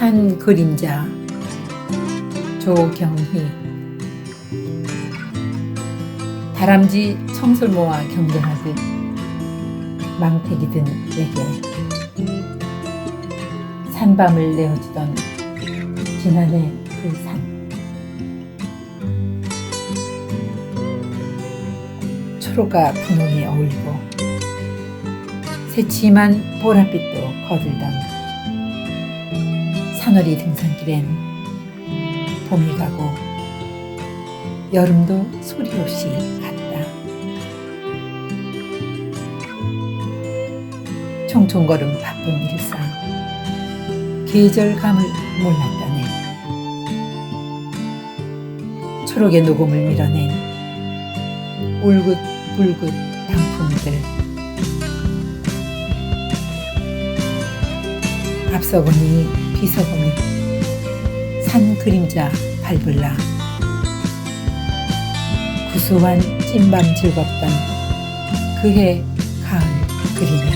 산 그림자 조경희. 다람쥐 청설모와 경쟁하듯 망태기 든 내게 산밤을 내어주던 지난해 그 산. 초록과 분홍이 어울리고 새침한 보랏빛도 거들던 산허리 등산길엔 봄이 가고 여름도 소리 없이 갔다. 총총걸음 바쁜 일상 계절감을 몰랐다네. 초록의 녹음을 밀어낸 울긋불긋 단풍들 앞서 보니 비서봉이 산 그림자 발블라. 구수한 찐밤 즐겁던 그해 가을 그림